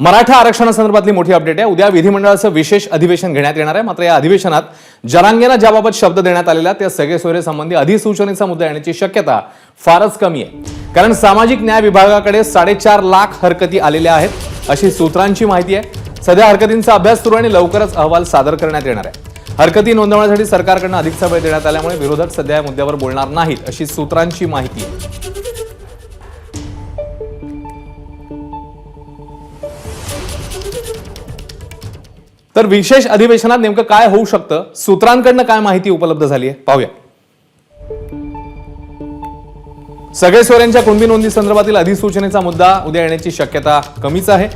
मराठा आरक्षणासंदर्भातली मोठी अपडेट आहे. उद्या विधिमंडळाचं विशेष अधिवेशन घेण्यात येणार आहे. मात्र या अधिवेशनात जरांगेला ज्याबाबत शब्द देण्यात आलेला त्या सगळे सोयरे संबंधी अधिसूचनेचा मुद्दा येण्याची शक्यता फारच कमी आहे. कारण सामाजिक न्याय विभागाकडे साडेचार लाख हरकती आलेल्या आहेत अशी सूत्रांची माहिती आहे. सध्या हरकतींचा अभ्यास सुरू आणि लवकरच अहवाल सादर करण्यात येणार आहे. हरकती नोंदवण्यासाठी सरकारकडनं अधिकचा वेळ देण्यात आल्यामुळे विरोधक सध्या या मुद्द्यावर बोलणार नाहीत अशी सूत्रांची माहिती आहे. तर विशेष अधिवेशनात नेमकं काय होऊ शकतं? सूत्रांकडनं काय माहिती उपलब्ध झाली आहे? पाहूया. सगळे सोयऱ्यांच्या कुणबी नोंदी संदर्भातील अधिसूचनेचा मुद्दा उद्या येण्याची शक्यता कमीच आहे.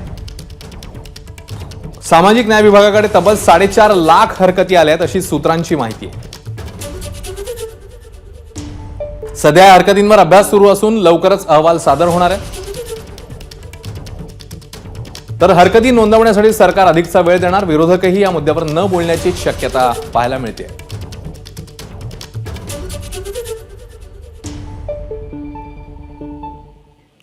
सामाजिक न्याय विभागाकडे तब्बल साडेचार लाख हरकती आल्या आहेत अशी सूत्रांची माहिती आहे. सध्या हरकतींवर अभ्यास सुरू असून लवकरच अहवाल सादर होणार आहे. तर हरकती नोंदवण्यासाठी सरकार अधिकचा वेळ देणार विरोधकही या मुद्द्यावर न बोलण्याची शक्यता पाहायला मिळते.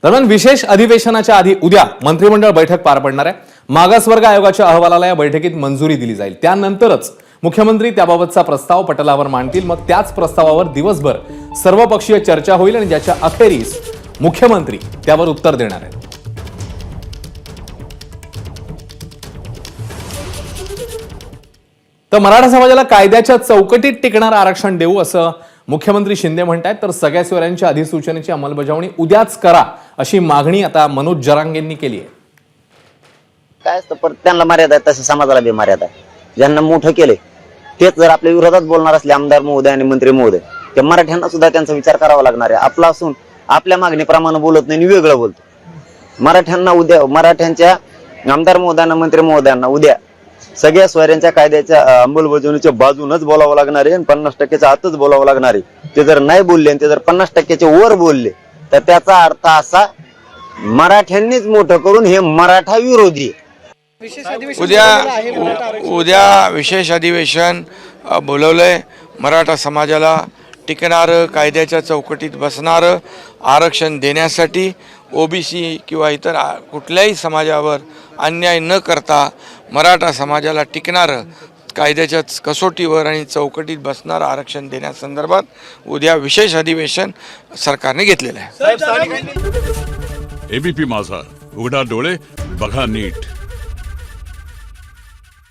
दरम्यान विशेष अधिवेशनाच्या आधी उद्या मंत्रिमंडळ बैठक पार पडणार आहे. मागासवर्ग आयोगाच्या अहवालाला या बैठकीत मंजुरी दिली जाईल. त्यानंतरच मुख्यमंत्री त्याबाबतचा प्रस्ताव पटलावर मांडतील. मग त्याच प्रस्तावावर दिवसभर सर्वपक्षीय चर्चा होईल आणि ज्याच्या अखेरीस मुख्यमंत्री त्यावर उत्तर देणार आहेत. तर मराठा समाजाला कायद्याच्या चौकटीत टिकणारं आरक्षण देऊ असं मुख्यमंत्री शिंदे म्हणतायत. तर सगळ्या सोयऱ्यांच्या अधिसूचनेची अंमलबजावणी उद्याच करा अशी मागणी आता मनोज जरांगेंनी केली आहे. काय असतं परत त्यांना मर्यादा आहे तसं समाजाला बी मर्यादा आहे ज्यांना मोठं केले तेच जर आपल्या विरोधात बोलणार असले आमदार महोदय आणि मंत्री महोदय ते मराठ्यांना सुद्धा त्यांचा विचार करावा लागणार आहे. आपला असून आपल्या मागणीप्रमाणे बोलत नाही आणि वेगळं बोलतो मराठ्यांना उद्या मराठ्यांच्या आमदार महोदयांना मंत्री महोदयांना उद्या सगळ्या स्वयंच्या कायद्याच्या अंमलबजावणीच्या बाजूनच बोलावं लागणार आहे आणि पन्नास टक्क्याच्या आतच बोलावं लागणार आहे. ते जर नाही बोलले आणि ते जर पन्नास टक्क्याच्या वर बोलले तर त्याचा अर्थ असा मराठ्यांनीच मोठं करून हे मराठा विरोधी उद्या उद्या विशेष अधिवेशन बोलवलंय मराठा समाजाला. टिकणारं कायद्याच्या चौकटीत बसणारं आरक्षण देण्यासाठी ओबीसी किंवा इतर कुठल्याही समाजावर अन्याय न करता मराठा समाजाला टिकणारं कायद्याच्या कसोटीवर आणि चौकटीत बसणारं आरक्षण देण्यासंदर्भात उद्या विशेष अधिवेशन सरकारने घेतलेलं आहे. एबीपी माझा उघडा डोळे बघा नीट.